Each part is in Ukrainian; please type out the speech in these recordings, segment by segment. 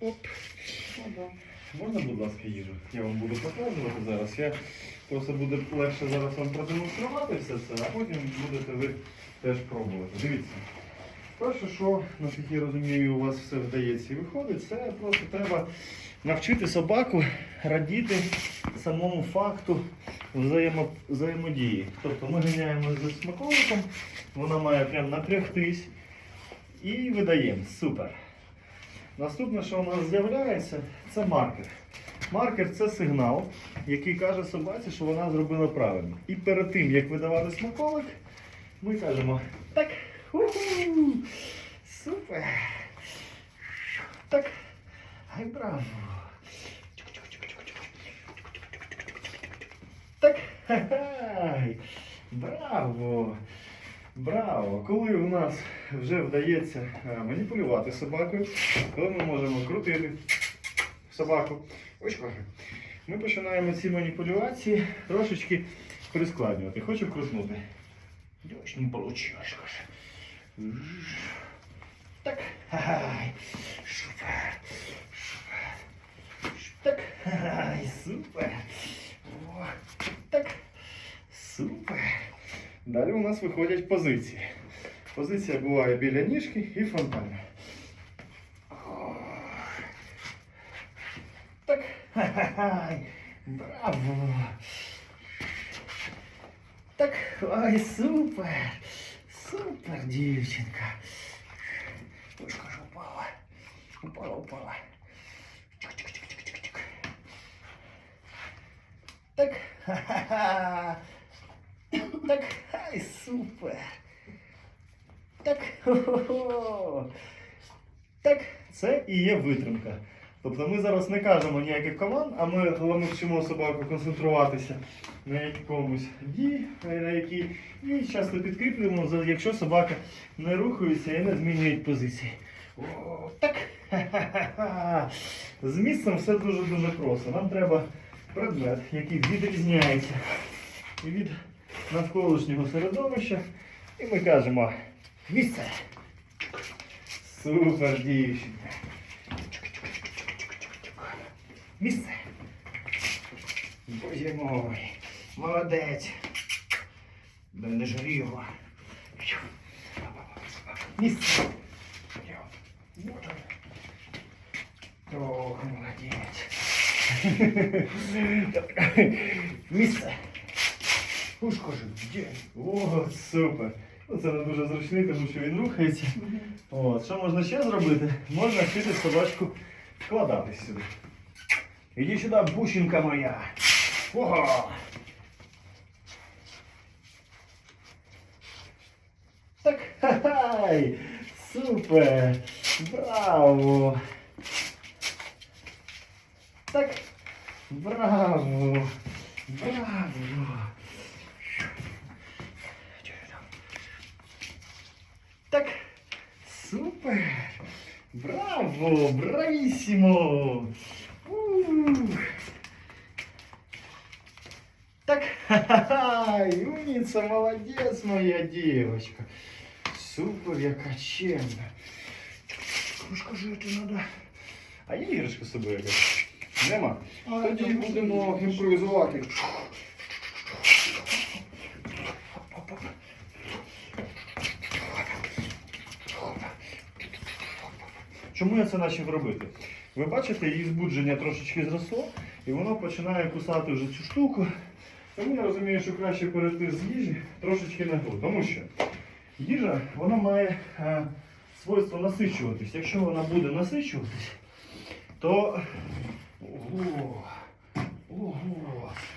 Оп. Можна, будь ласка, їжу? Я вам буду показувати зараз. Я просто буде легше зараз вам продемонструвати все це, а потім будете ви теж пробувати. Дивіться. Перше, що, наскільки я розумію, у вас все вдається і виходить, це просто треба навчити собаку радіти самому факту взаємо, взаємодії. Тобто ми ганяємо з смаколиком, вона має прям напрягтись і видаємо. Супер. Наступне, що у нас з'являється, це маркер. Маркер це сигнал, який каже собаці, що вона зробила правильно. І перед тим, як видавати смаколик, ми кажемо так, ху-ху, супер. Так, ай браво. Так, ха-хай, браво. Браво! Коли у нас вже вдається е, маніпулювати собакою, коли ми можемо крутити собаку, ми починаємо ці маніпуляції трошечки прискладнювати. Хочу крутнути. Не вийшло. Так, супер, так, супер, Далі у нас виходять позиції. Позиція буває біля ніжки і фронтальна. Так. Ха-ха-ха. Браво. Так. Ой, супер. Супер, дівчинка. Ой, ж упала. Упала, упала. Чик-чик-чик-чик-чик. Так. Ха-ха-ха. Так, ай, супер. Так. Так, це і є витримка. Тобто ми зараз не кажемо ніяких команд, а ми головне вчимо собаку концентруватися на якомусь дії, на якій і часто підкріплюємо, якщо собака не рухається і не змінює позиції. О, так. З місцем все дуже-дуже просто. Нам треба предмет, який відрізняється від навколишнього середовища. І ми кажемо місце. Супер дівчинка. Місце. Боже мой. Молодець. Да не жари його. Місце. Ох, молодець. Місце. Ушко ж, де? О, супер. Ну, це не дуже зручний, тому що він рухається. От. Що можна ще зробити? Можна вчити собачку вкладатись сюди. Іди сюди, бусинка моя. Ого! Так, хай! Супер! Браво! Так, браво! Браво! супер! Браво! Бравissimo! Ух. Так, ха-ха-ха! Умница, молодец, моя девочка! Супер, яка чемна! Кружка жити надо. А є іграшка з собою якась? Нема. Тоді будемо імпровізувати. Чому я це почав робити? Ви бачите, її збудження трошечки зросло, і воно починає кусати вже цю штуку. Тому я розумію, що краще перейти з їжі трошечки на гру. Тому що їжа вона має е, свойство насичуватись. Якщо вона буде насичуватись, то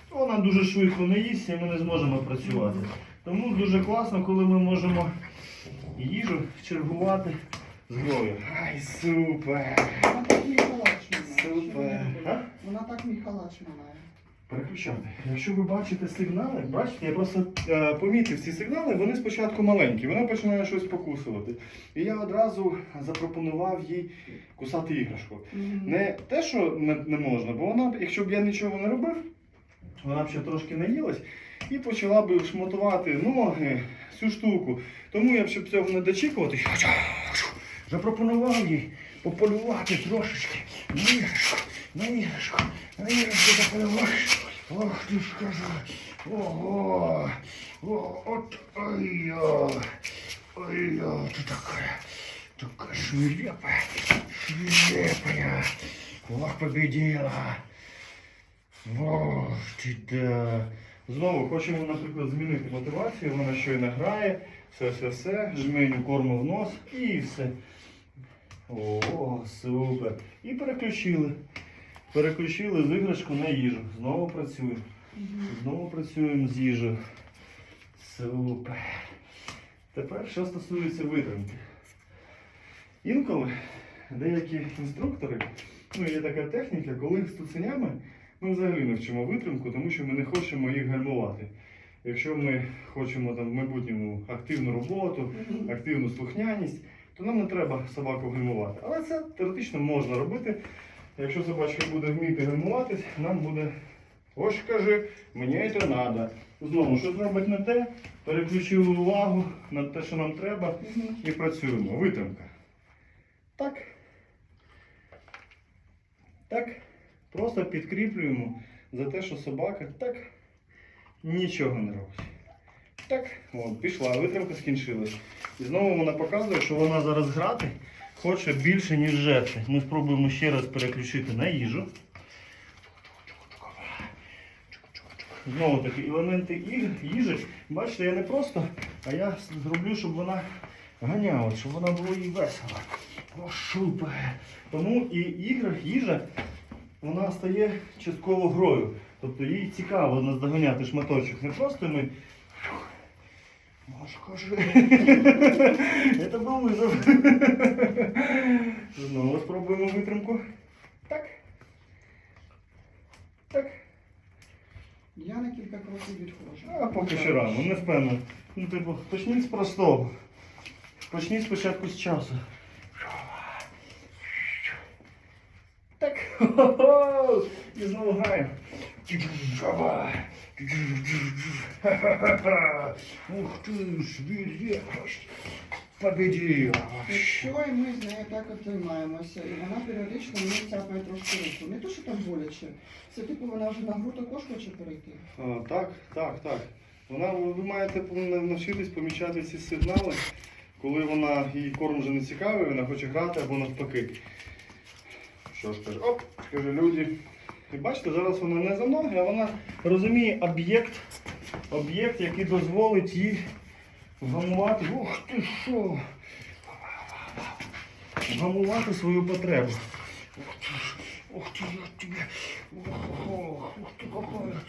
вона дуже швидко не їсть і ми не зможемо працювати. Тому дуже класно, коли ми можемо їжу чергувати з. Ай, супер! Вона так. Супер. А? Вона так мій халач минає. Переключати. Якщо ви бачите сигнали, бачите, я просто е, помітив ці сигнали, вони спочатку маленькі, вона починає щось покусувати. І я одразу запропонував їй кусати іграшку. Не те, що не, не можна, бо вона, якщо б я нічого не робив, вона б ще трошки наїлась і почала б шмотувати ноги, цю штуку. Тому я б щоб цього не дочікувати, запропонував їй пополювати трошечки. На іграшку, на іграшку, на іграшку пополювати. Ох ти ж кажу. Ого. О, от ой-о. Ой-о, ты такая, такая свирепая, свирепая. Ох, победила. Ох ты да. Знову хочемо, наприклад, змінити мотивацію, вона щойно грає, все, все, все, жменю корму в нос і все. О, супер. І переключили. Переключили з іграшку на їжу. Знову працюємо. Знову працюємо з їжею. Супер. Тепер, що стосується витримки. Інколи деякі інструктори, ну є така техніка, коли з цуценями ми взагалі не вчимо витримку, тому що ми не хочемо їх гальмувати. Якщо ми хочемо там в майбутньому активну роботу, активну слухняність, то нам не треба собаку гальмувати. Але це теоретично можна робити. Якщо собачка буде вміти гальмуватись, нам буде. Ось каже, мені це треба. Знову щось робить не те, переключили увагу на те, що нам треба, і працюємо. Витримка. Так. Так. Просто підкріплюємо за те, що собака так нічого не робить. Так, от, пішла, витримка скінчилась. І знову вона показує, що вона зараз грати хоче більше, ніж жерти. Ми спробуємо ще раз переключити на їжу. Знову таки елементи їжі. Бачите, я не просто, а я зроблю, щоб вона ганяла, щоб вона було їй весело. О. Тому і ігра, їжа, вона стає частково грою. Тобто їй цікаво наздоганяти шматочок. Не просто ми. Це був визов. Знову спробуємо витримку. Так. Так. Я на кілька кроків відходжу. А поки що рано, не впевнений. Ну, типу, почніть з простого. Почніть спочатку з часу. Так. І знову граємо. Ух ты, свирепость. Победила. Якщо і ми з нею так от і вона періодично мені цяпає трошки руку. Не то, що там боляче. Це типу вона вже на гру також хоче перейти. А, так, так, так. Вона, ви маєте навчитись помічати ці сигнали, коли вона їй корм вже не цікавий, вона хоче грати або навпаки. Що ж каже, оп, каже люди. І бачите, зараз вона не за ноги, а вона розуміє об'єкт, об'єкт, який дозволить їй вгамувати. Ух ти що! Вгамувати свою потребу. Ух ты, ж, ух ты, я тебе. Ох, ох, ух ты какая.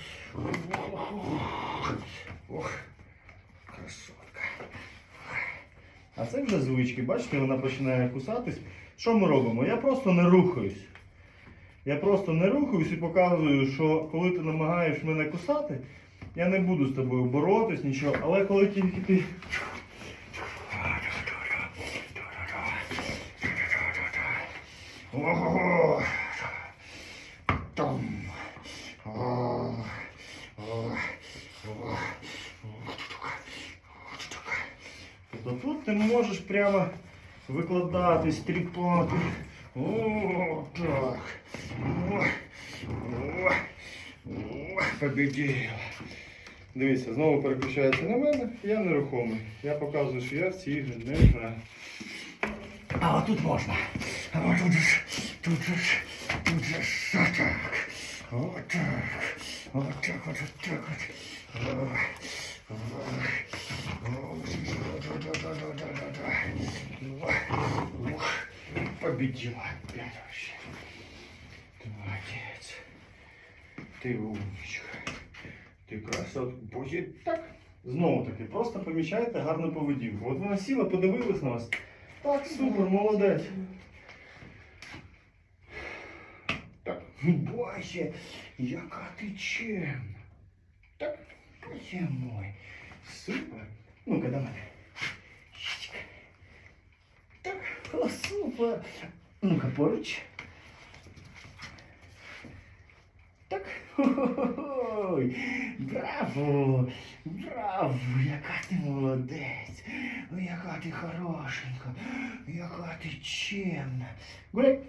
Ох, ох, ох. Красотка. А це вже звички, бачите, вона починає кусатись. Що ми робимо? Я просто не рухаюсь. Я просто не рухаюсь і показую, що коли ти намагаєш мене кусати, я не буду з тобою боротись, нічого. Але коли тільки ти. Ого. Там. Тобто тут ти можеш прямо викладатись, тріпати. О, так. О, о, о, победила. Дивіться, знову переключається на мене, я нерухомий. Я показую, що я в ці ігри не граю. А от тут можна. А от тут ж, тут же ж, тут же ж так. От так. От так, от так от. О, о, о, да-да-да-да-да-да. О, ох, Победила опять вообще. Ты молодец. Ты умничка. Ты красотка. Будет Так. Знову таки, просто помічайте гарну поведінку. От вона сіла, подивилась на вас. Так, супер, молодець. Так, Боже, яка ти чемна. Так, Боже мой. Супер. Ну-ка, до О, супер. Ну-ка, поруч. Так. Ой, браво! Браво! Яка ти молодець! Ой, яка ти хорошенька! Яка ти чемна! Гуляй!